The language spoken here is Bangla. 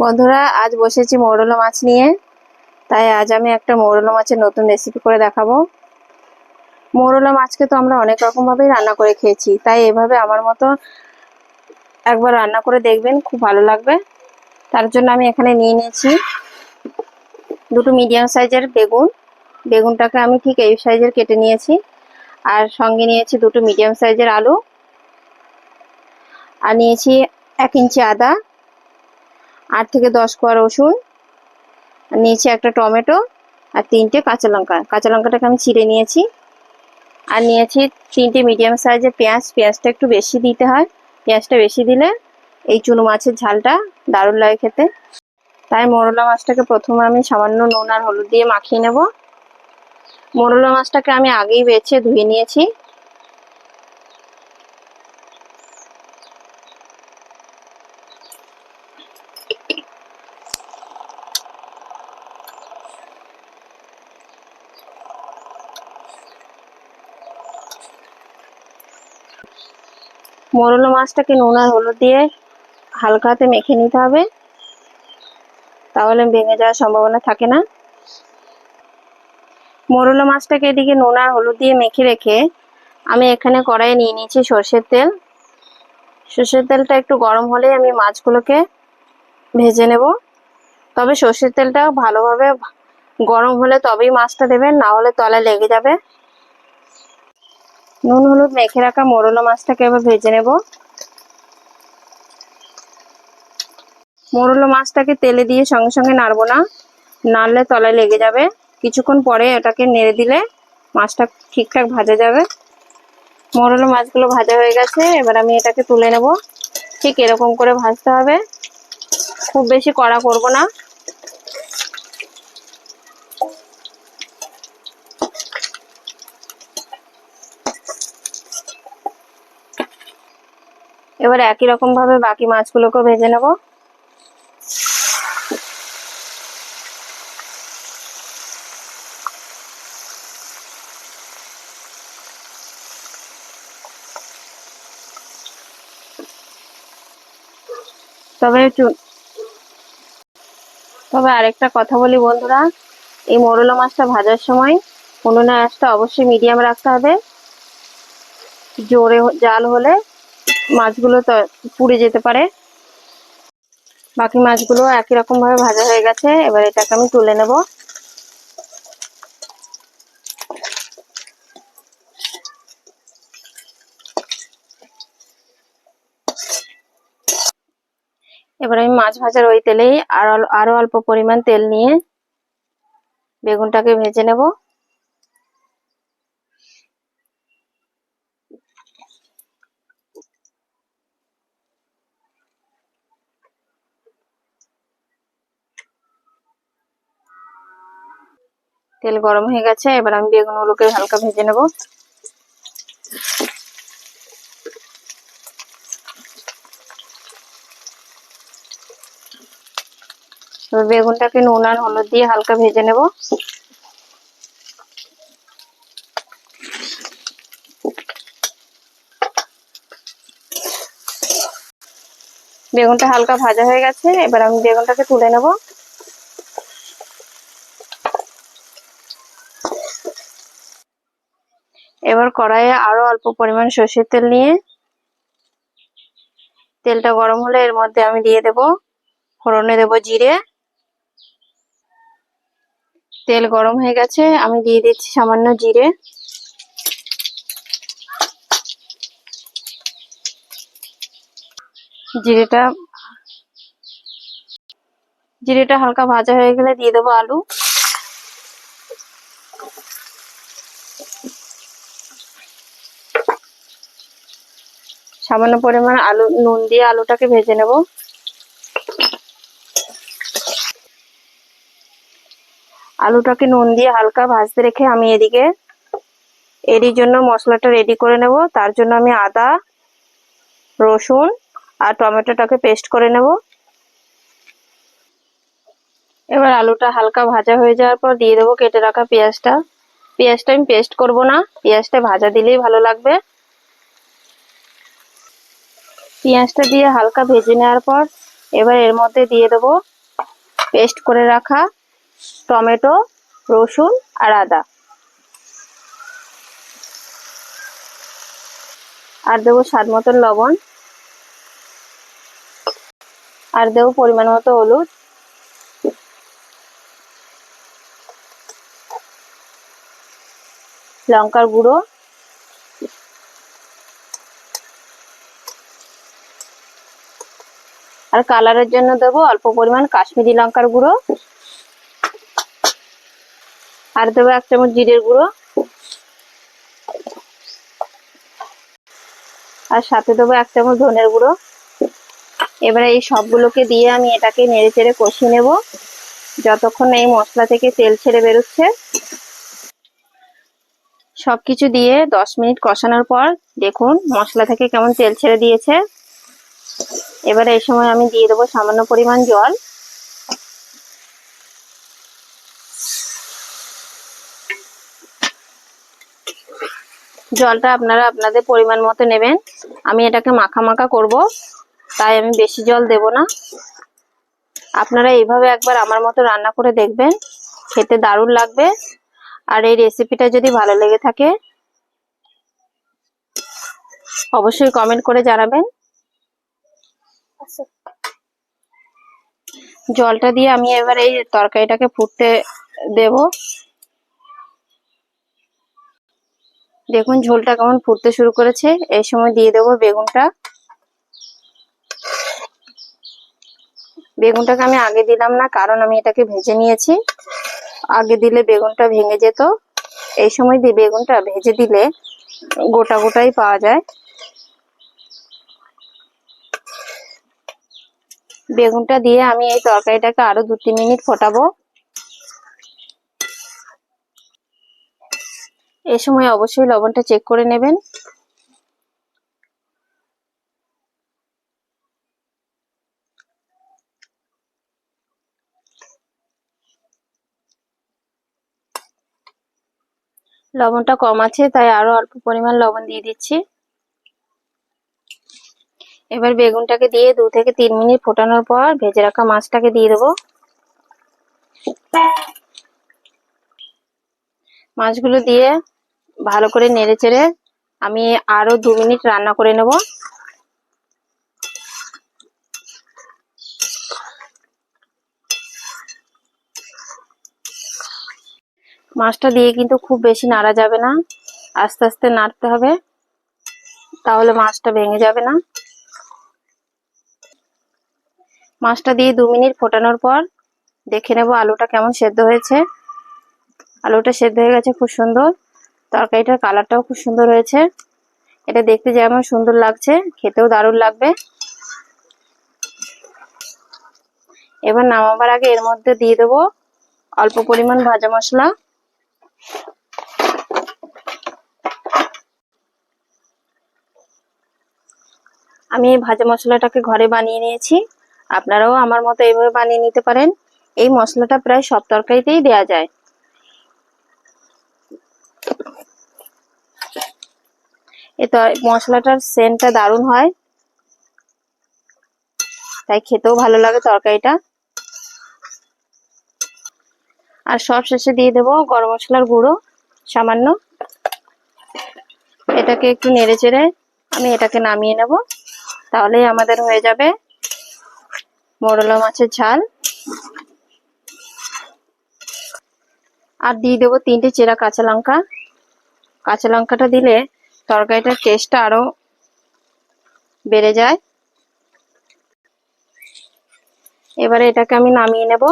বন্ধুরা, আজ বসেছি মৌরলা মাছ নিয়ে। তাই আজ আমি একটা মৌরলা মাছের নতুন রেসিপি করে দেখাবো। মৌরলা মাছকে তো আমরা অনেক রকমভাবেই রান্না করে খেয়েছি। তাই এভাবে আমার মতো একবার রান্না করে দেখবেন, খুব ভালো লাগবে। তার জন্য আমি এখানে নিয়ে নিয়েছি দুটো মিডিয়াম সাইজের বেগুন। বেগুনটাকে আমি ঠিক এই সাইজের কেটে নিয়েছি। আর সঙ্গে নিয়েছি দুটো মিডিয়াম সাইজের আলু। আর নিয়েছি এক ইঞ্চি আদা। আট থেকে দশ কোয়া রসুন আর নিয়েছি একটা টমেটো আর তিনটে কাঁচা লঙ্কা। কাঁচা লঙ্কাটাকে আমি ছিঁড়ে নিয়েছি। আর নিয়েছি তিনটে মিডিয়াম সাইজের পেঁয়াজ। পেঁয়াজটা একটু বেশি দিতে হয়। পেঁয়াজটা বেশি দিলে এই চুনো মাছের ঝালটা দারুণ লাগে খেতে। তাই মোরলা মাছটাকে প্রথমে আমি সামান্য নুন আর হলুদ দিয়ে মাখিয়ে নেব। মোরলা মাছটাকে আমি আগেই বেছে ধুয়ে নিয়েছি। মোরলা মাছটাকে নুন আর হলুদ দিয়ে হালকা হাতে মেখে নিতে হবে। তাহলে ভেঙে যাওয়ার সম্ভাবনা থাকে না। মোরলা মাছটাকে এদিকে নুন আর হলুদ দিয়ে মেখে রেখে আমি এখানে কড়াইয়ে নিয়ে নিয়েছি সর্ষের তেল। সর্ষের তেলটা একটু গরম হলে আমি মাছগুলোকে ভেজে নেব। তবে সর্ষের তেলটা ভালোভাবে গরম হলে তবেই মাছটা দেবেন, না হলে তলায় লেগে যাবে। নুন, হলুদ মেখে রাখা মোরলা মাছটাকে এবার ভেজে নেব। মোরলা মাছটাকে তেলে দিয়ে সঙ্গে সঙ্গে নাড়বো না, নাড়লে তলায় লেগে যাবে। কিছুক্ষণ পরে এটাকে নেড়ে দিলে মাছটা ঠিকঠাক ভাজা যাবে। মোরলা মাছগুলো ভাজা হয়ে গেছে, এবার আমি এটাকে তুলে নেব। ঠিক এরকম করে ভাজতে হবে। খুব বেশি কড়া করব না। এবার একই রকম ভাবে বাকি মাছগুলোকেও ভেজে নেব। তবে তবে আরেকটা কথা বলি বন্ধুরা, এই মোরলা মাছটা ভাজার সময় উনুনের আঁচটা অবশ্যই মিডিয়াম রাখতে হবে। জোরে জাল হলে মাছগুলো তো পুড়ে যেতে পারে। বাকি মাছগুলো একই রকম ভাবে ভাজা হয়ে গেছে। এবার এটাকে আমি তুলে নেব। এবার আমি মাছ ভাজার ওই তেলেই আরও আরও অল্প পরিমাণ তেল নিয়ে বেগুনটাকে ভেজে নেব। তেল গরম হয়ে গেছে, এবার আমি বেগুনগুলোকে হালকা ভেজে নেব। বেগুনটাকে নুন আর হলুদ দিয়ে হালকা ভেজে নেব। বেগুনটা হালকা ভাজা হয়ে গেছে, এবার আমি বেগুনটাকে তুলে নেব। এবার কড়াইয়ে আরও অল্প পরিমাণ সর্ষের তেল নিয়ে তেলটা গরম হলে এর মধ্যে আমি দিয়ে দেব ফোড়নে দেব জিরে। তেল গরম হয়ে গেছে, আমি দিয়ে দিচ্ছি সামান্য জিরে। জিরেটা জিরেটা হালকা ভাজা হয়ে গেলে দিয়ে দেবো আলু। সামান্য পরিমাণ আলু, নুন দিয়ে আলুটাকে ভেজে নেব। আলুটাকে নুন দিয়ে হালকা ভাজতে রেখে আমি এদিকে এরই জন্য মশলাটা রেডি করে নেব। তার জন্য আমি আদা, রসুন আর টমেটোটাকে পেস্ট করে নেব। এবার আলুটা হালকা ভাজা হয়ে যাওয়ার পর দিয়ে দেবো কেটে রাখা পেঁয়াজটা। পেঁয়াজটা আমি পেস্ট করব না। পেঁয়াজটা ভাজা দিলেই ভালো লাগবে। পেঁয়াজটা দিয়ে হালকা ভেজে নেওয়ার পর এবার এর মধ্যে দিয়ে দেবো পেস্ট করে রাখা টমেটো, রসুন আর আদা। আর দেবো স্বাদ মতন লবণ। আর দেবো পরিমাণ মতো হলুদ। লঙ্কার গুঁড়ো। আর কালারের জন্য দেবো অল্প পরিমাণ কাশ্মীরি লঙ্কার গুঁড়ো। আর দেবো এক চামচ জিরের গুঁড়ো। আর সাথে দেবো এক চামচ ধনের গুঁড়ো। এবারে এই সবগুলোকে দিয়ে আমি এটাকে নেড়ে চেড়ে কষিয়ে নেব। যতক্ষণ এই মশলা থেকে তেল ছেড়ে বেরোচ্ছে। সব কিছু দিয়ে দশ মিনিট কষানোর পর দেখুন মশলা থেকে কেমন তেল ছেড়ে দিয়েছে। এবারে এই সময় আমি দিয়ে দেবো সামান্য পরিমাণ জল। জলটা আপনারা আপনাদের পরিমাণ মতো নেবেন। আমি এটাকে মাখা মাখা করব, তাই আমি বেশি জল দেব না। আপনারা এইভাবে একবার আমার মতো রান্না করে দেখবেন, খেতে দারুণ লাগবে। আর এই রেসিপিটা যদি ভালো লেগে থাকে, অবশ্যই কমেন্ট করে জানাবেন। জলটা দিয়ে আমি এবার এই তরকারিটাকে ফুটতে দেব। দেখুন ঝোলটা কেমন ফুটতে শুরু করেছে। এই সময় দিয়ে দেবো বেগুনটা। বেগুনটাকে আমি আগে দিলাম না, কারণ আমি এটাকে ভেজে নিয়েছি। আগে দিলে বেগুনটা ভেঙে যেত। এই সময় দিয়ে বেগুনটা ভেজে দিলে গোটা গোটাই পাওয়া যায়। বেগুনটা দিয়ে আমি এই তরকারিটাকে আরও দু তিন মিনিট ফোটাবো। এ সময় অবশ্যই লবণটা চেক করে নেবেন। লবণটা কম আছে, তাই আরও অল্প পরিমাণ লবণ দিয়ে দিচ্ছি। এবার বেগুনটাকে দিয়ে দু থেকে তিন মিনিট ফোটানোর পর ভেজে রাখা মাছটাকে দিয়ে দেবো। মাছগুলো দিয়ে ভালো করে নেড়ে চেড়ে আমি আরও দু মিনিট রান্না করে নেব। মাছটা দিয়ে কিন্তু খুব বেশি নাড়া যাবে না, আস্তে আস্তে নাড়তে হবে, তাহলে মাছটা ভেঙে যাবে না। মাছটা দিয়ে দু মিনিট ফোটানোর পর দেখে নেব আলুটা কেমন সেদ্ধ হয়েছে। আলুটা সেদ্ধ হয়ে গেছে খুব সুন্দর। তরকারিটার কালারটাও খুব সুন্দর হয়েছে। এটা দেখতে যেমন সুন্দর লাগছে, খেতেও দারুণ লাগবে। এবার নামাবার আগে এর মধ্যে দিয়ে দেবো অল্প পরিমাণ ভাজা মশলা। আমি এই ভাজা মশলাটাকে ঘরে বানিয়ে নিয়েছি। আপনারাও আমার মতো এইভাবে বানিয়ে নিতে পারেন। এই মশলাটা প্রায় সব তরকারিতেই দেয়া যায়। এ মশলাটার সেন্টটা দারুণ হয়। তাই খেতেও ভালো লাগে তরকারিটা। আর সব শেষে দিয়ে দেবো গরম মশলার গুঁড়ো, সামান্য। এটাকে একটু নেড়ে চেড়ে আমি এটাকে নামিয়ে নেব। তাহলেই আমাদের হয়ে যাবে মোরলা মাছের ঝাল। আর দিয়ে দেবো তিনটে চেরা কাঁচা লঙ্কা। কাঁচা লঙ্কাটা দিলে তরকারিটার টেস্টটা আরও বেড়ে যায়। এবারে এটাকে আমি নামিয়ে নেব।